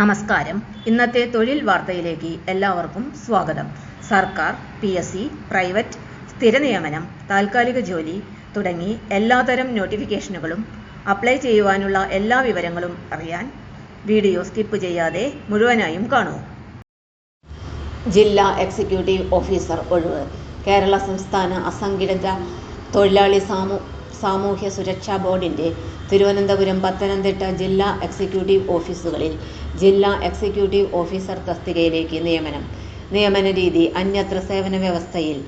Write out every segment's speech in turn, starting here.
നമസ്കാരം. ഇന്നത്തെ തൊഴിൽ വാർത്തയിലേക്ക് എല്ലാവർക്കും സ്വാഗതം. സർക്കാർ പി എസ് സി പ്രൈവറ്റ് സ്ഥിര നിയമനം താൽക്കാലിക ജോലി തുടങ്ങി എല്ലാതരം നോട്ടിഫിക്കേഷനുകളും അപ്ലൈ ചെയ്യുവാനുള്ള എല്ലാ വിവരങ്ങളും അറിയാൻ വീഡിയോ സ്കിപ്പ് ചെയ്യാതെ മുഴുവനായും കാണൂ. ജില്ലാ എക്സിക്യൂട്ടീവ് ഓഫീസർ ഒഴിവ്. കേരള സംസ്ഥാന അസംഘടിത തൊഴിലാളി സാമൂ സാമൂഹ്യ സുരക്ഷാ ബോർഡിന്റെ തിരുവനന്തപുരം പത്തനംതിട്ട ജില്ലാ എക്സിക്യൂട്ടീവ് ഓഫീസുകളിൽ ജില്ലാ എക്സിക്യൂട്ടീവ് ഓഫീസർ തസ്തികയിലേക്ക് നിയമനം. നിയമന രീതി അന്യത്ര സേവന വ്യവസ്ഥയിൽ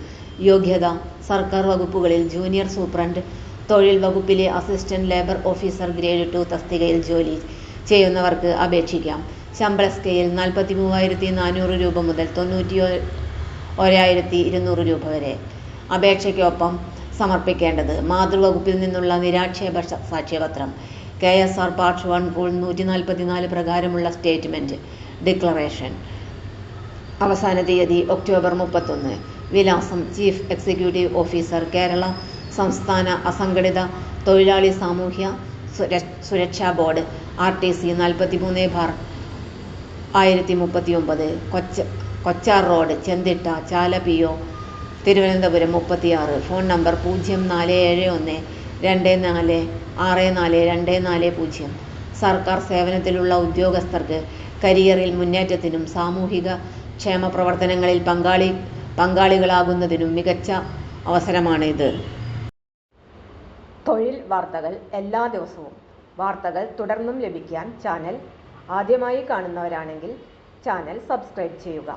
യോഗ്യത സർക്കാർ വകുപ്പുകളിൽ ജൂനിയർ സൂപ്രണ്ട് തൊഴിൽ വകുപ്പിലെ assistant labour officer grade two തസ്തികയിൽ ജോലി ചെയ്യുന്നവർക്ക് അപേക്ഷിക്കാം. ശമ്പള സ്കെയിൽ നാൽപ്പത്തി മൂവായിരത്തി നാനൂറ് രൂപ മുതൽ തൊണ്ണൂറ്റി ഒരായിരത്തി ഇരുന്നൂറ് രൂപ വരെ. അപേക്ഷയ്ക്കൊപ്പം സമർപ്പിക്കേണ്ടത്. മാതൃവകുപ്പിൽ നിന്നുള്ള നിരാക്ഷേപ സാക്ഷ്യപത്രം. K S R part one pool നൂറ്റി നാൽപ്പത്തി നാല് പ്രകാരമുള്ള സ്റ്റേറ്റ്മെന്റ് ഡിക്ലറേഷൻ. അവസാന തീയതി ഒക്ടോബർ മുപ്പത്തൊന്ന്. വിലാസം ചീഫ് എക്സിക്യൂട്ടീവ് ഓഫീസർ കേരള സംസ്ഥാന അസംഘടിത തൊഴിലാളി സാമൂഹ്യ സുരക്ഷാ ബോർഡ് ആർ ടി സി നാൽപ്പത്തി മൂന്ന് ബാർ ആയിരത്തി മുപ്പത്തി ഒമ്പത് കൊച്ച Kochar road Chenthitta Chala P O Thiruvananthapuram മുപ്പത്തിയാറ്. ഫോൺ നമ്പർ പൂജ്യം നാല് ഏഴ് ഒന്ന് രണ്ട് നാല് ആറ് നാല് രണ്ട് നാല് പൂജ്യം. സർക്കാർ സേവനത്തിലുള്ള ഉദ്യോഗസ്ഥർക്ക് കരിയറിൽ മുന്നേറ്റത്തിനും സാമൂഹിക ക്ഷേമ പ്രവർത്തനങ്ങളിൽ പങ്കാളി പങ്കാളികളാകുന്നതിനും മികച്ച അവസരമാണിത്. തൊഴിൽ വാർത്തകൾ എല്ലാ ദിവസവും. വാർത്തകൾ തുടർന്നും ലഭിക്കാൻ ചാനൽ ആദ്യമായി കാണുന്നവരാണെങ്കിൽ ചാനൽ സബ്സ്ക്രൈബ് ചെയ്യുക.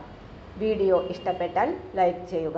വീഡിയോ ഇഷ്ടപ്പെട്ടാൽ ലൈക്ക് ചെയ്യുക.